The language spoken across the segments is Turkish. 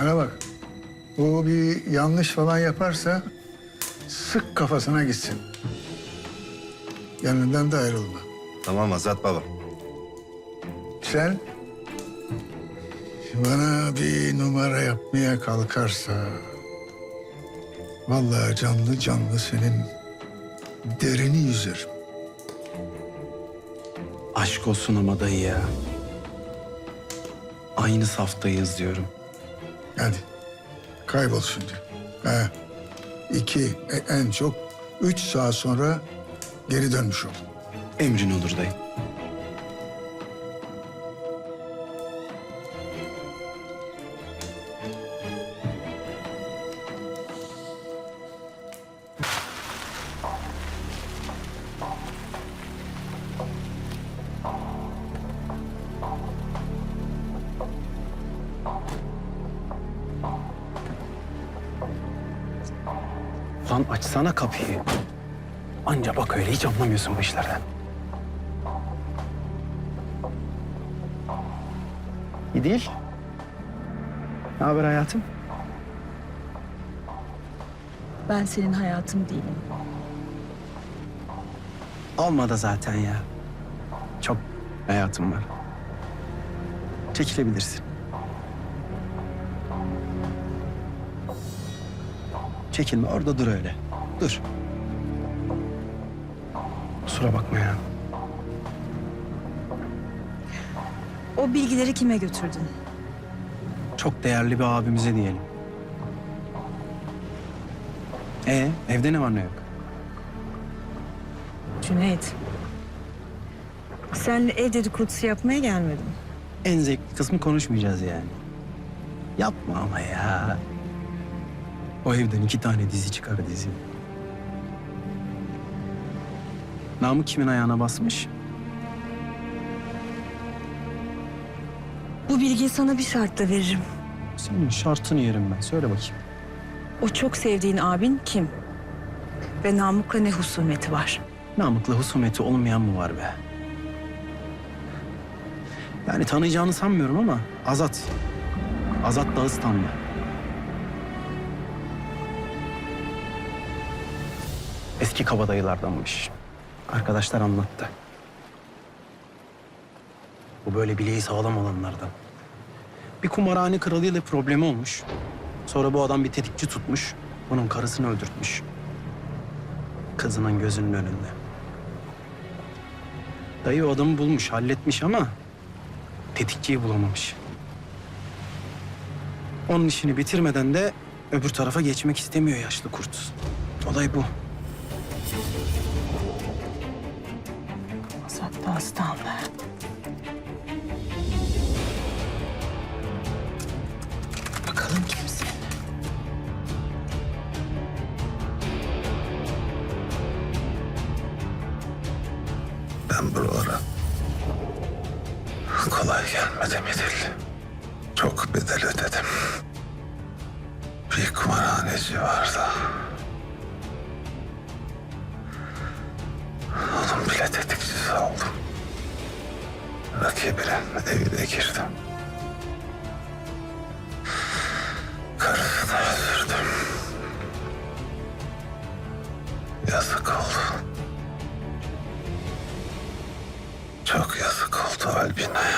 Bana bak. Bu bir yanlış falan yaparsa sık kafasına gitsin. Yanından da ayrılma. Tamam Azat baba. Sen bana bir numara yapmaya kalkarsa... ...vallahi canlı canlı senin derini yüzerim. Aşk olsun ama dayı ya. Aynı saftayız diyorum. Hadi kaybol şimdi. Ha, iki, e- en çok üç saat sonra geri dönmüş ol. Emrin olur dayı. Açsana kapıyı. Anca bak öyle hiç anlamıyorsun bu işlerden. İyi değil. Ne haber hayatım? Ben senin hayatın değilim. Olmadı zaten ya. Çok hayatım var. Çekilebilirsin. Çekilme orada dur öyle. Dur. Kusura bakma ya. O bilgileri kime götürdün? Çok değerli bir abimize diyelim. Ee, evde ne var ne yok? Cüneyt. Seninle ev dedikodusu yapmaya gelmedim. En zevkli kısmı konuşmayacağız yani. Yapma ama ya. O evden iki tane dizi çıkar dizi. Namık kimin ayağına basmış? Bu bilgiyi sana bir şartla veririm. Senin şartını yerim ben. Söyle bakayım. O çok sevdiğin abin kim? Ve Namık'la ne husumeti var? Namık'la husumeti olmayan mı var be? Yani tanıyacağını sanmıyorum ama Azat. Azat Dağıstanlı. Eski kabadayılardanmış. Arkadaşlar anlattı. Bu böyle bileği sağlam olanlardan. Bir kumarhane kralıyla problemi olmuş. Sonra bu adam bir tetikçi tutmuş. Bunun karısını öldürtmüş. Kızının gözünün önünde. Dayı o adamı bulmuş, halletmiş ama tetikçiyi bulamamış. Onun işini bitirmeden de öbür tarafa geçmek istemiyor yaşlı kurt. Olay bu. Azat Dağıstanlı. Bakalım kimsin? Ben buralara kolay gelmedim İdil. Çok bedel ödedim. Bir kumarhaneci vardı. Onun bile tetikçisi oldum. Rakibinin evine girdim. Karısını öldürdüm. Yazık oldu. Çok yazık oldu Albina'ya.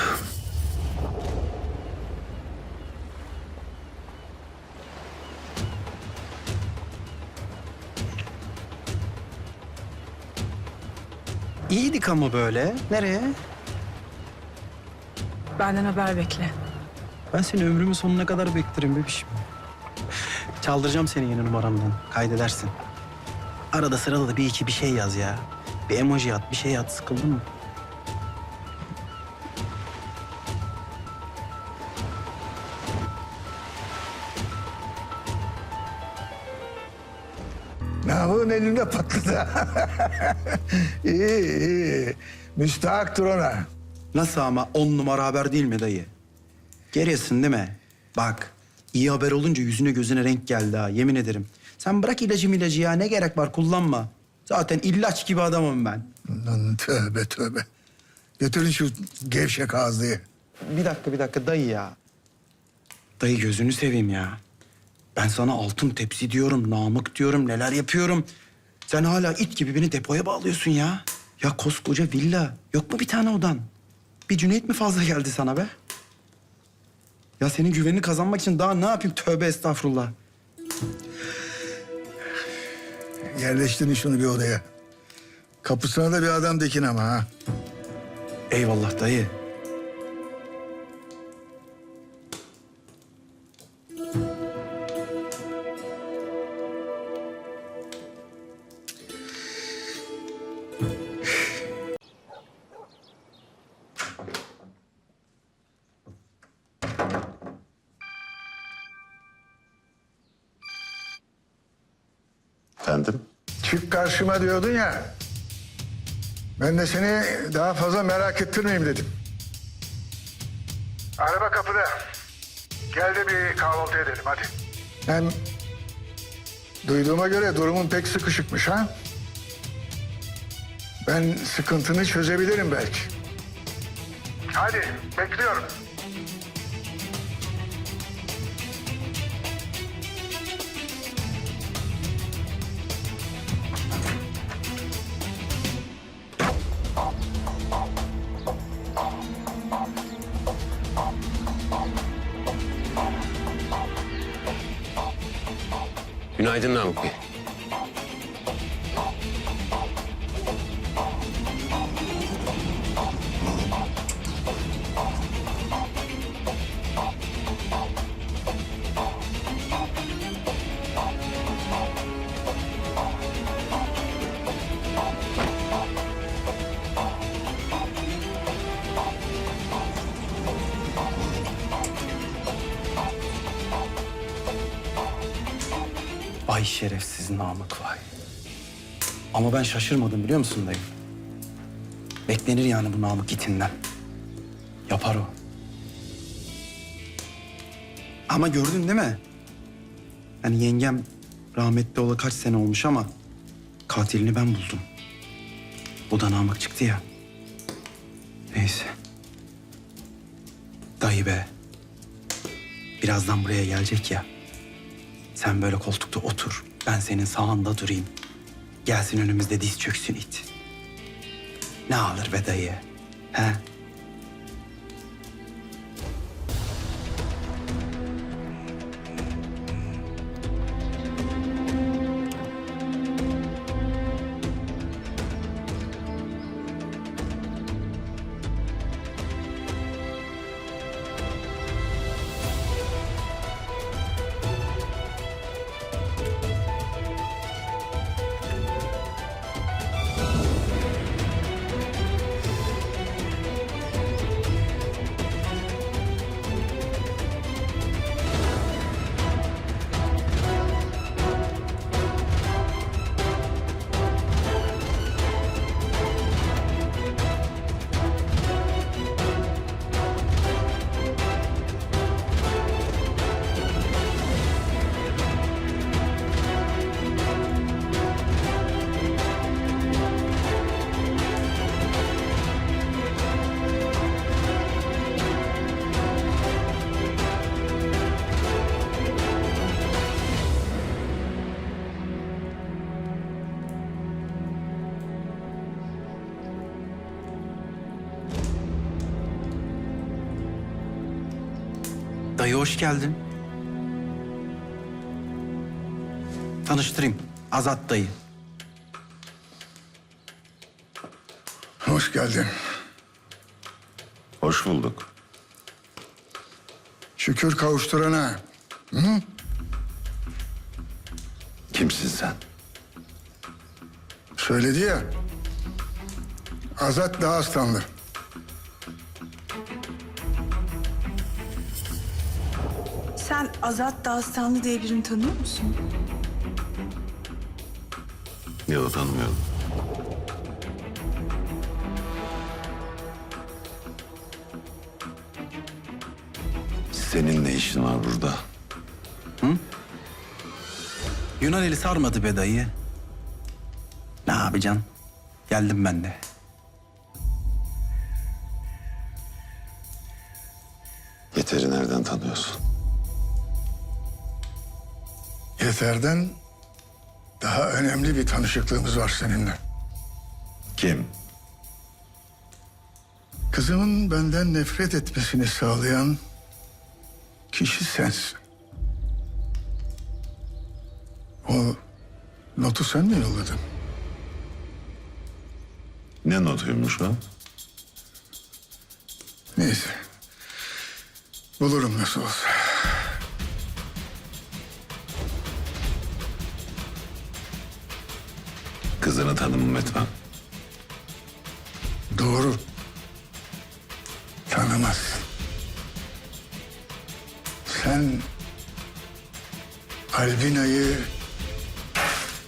İyiydik ama böyle. Nereye? Benden haber bekle. Ben seni ömrümün sonuna kadar beklerim bebişim. Çaldıracağım seni yeni numaramdan. Kaydedersin. Arada sırada da bir iki bir şey yaz ya. Bir emoji at, bir şey at. Sıkıldın mı? Namık'ın elinde patladı. iyi iyi. Müstahaktır ona. Nasıl ama on numara haber değil mi dayı? Geriyesin değil mi? Bak iyi haber olunca yüzüne gözüne renk geldi ha yemin ederim. Sen bırak ilacı ilacı ya ne gerek var kullanma. Zaten ilaç gibi adamım ben. Lan tövbe tövbe. Götürün şu gevşek ağzıyı. Bir dakika bir dakika dayı ya. Dayı gözünü seveyim ya. Ben sana altın tepsi diyorum, namık diyorum, neler yapıyorum. Sen hala it gibi beni depoya bağlıyorsun ya. Ya koskoca villa. Yok mu bir tane odan? Bir Cüneyt mi fazla geldi sana be? Ya senin güvenini kazanmak için daha ne yapayım? Tövbe estağfurullah. Yerleştirin şunu bir odaya. Kapısına da bir adam dikin ama ha. Eyvallah dayı. Efendim? Çık karşıma diyordun ya. Ben de seni daha fazla merak ettirmeyeyim dedim. Araba kapıda. Gel de bir kahvaltı edelim hadi. Hem duyduğuma göre durumun pek sıkışıkmış ha. Ben sıkıntını çözebilirim belki. Hadi bekliyorum. Günaydın Namık Bey. Şerefsiz Namık vay. Ama ben şaşırmadım biliyor musun dayı? Beklenir yani bu Namık itinden. Yapar o. Ama gördün değil mi? Yani yengem rahmetli ola kaç sene olmuş ama katilini ben buldum. Bu da Namık çıktı ya. Neyse. Dayı be. Birazdan buraya gelecek ya. Sen böyle koltukta otur. Ben senin sağında durayım. Gelsin önümüzde diz çöksün it. Ne alır be dayı? He? Dayı hoş geldin. Tanıştırayım. Azat dayı. Hoş geldin. Hoş bulduk. Şükür kavuşturana. Kimsin sen? Söyledi ya. Azat Dağıstanlı. Sen Azat Dağıstanlı diye birini tanıyor musun? Yok tanımıyorum. Senin ne işin var burada? Yunan eli sarmadı be dayı. Ne yapacaksın? Geldim ben de. Yeteri nereden tanıyorsun? Yeter'den daha önemli bir tanışıklığımız var seninle. Kim? Kızımın benden nefret etmesini sağlayan kişi sensin. O notu sen mi yolladın? Ne notuymuş o? Neyse. Bulurum nasıl olsa. Kızını tanımam etmem. Doğru. Tanımaz. Sen Albina'yı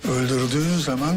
öldürdüğün zaman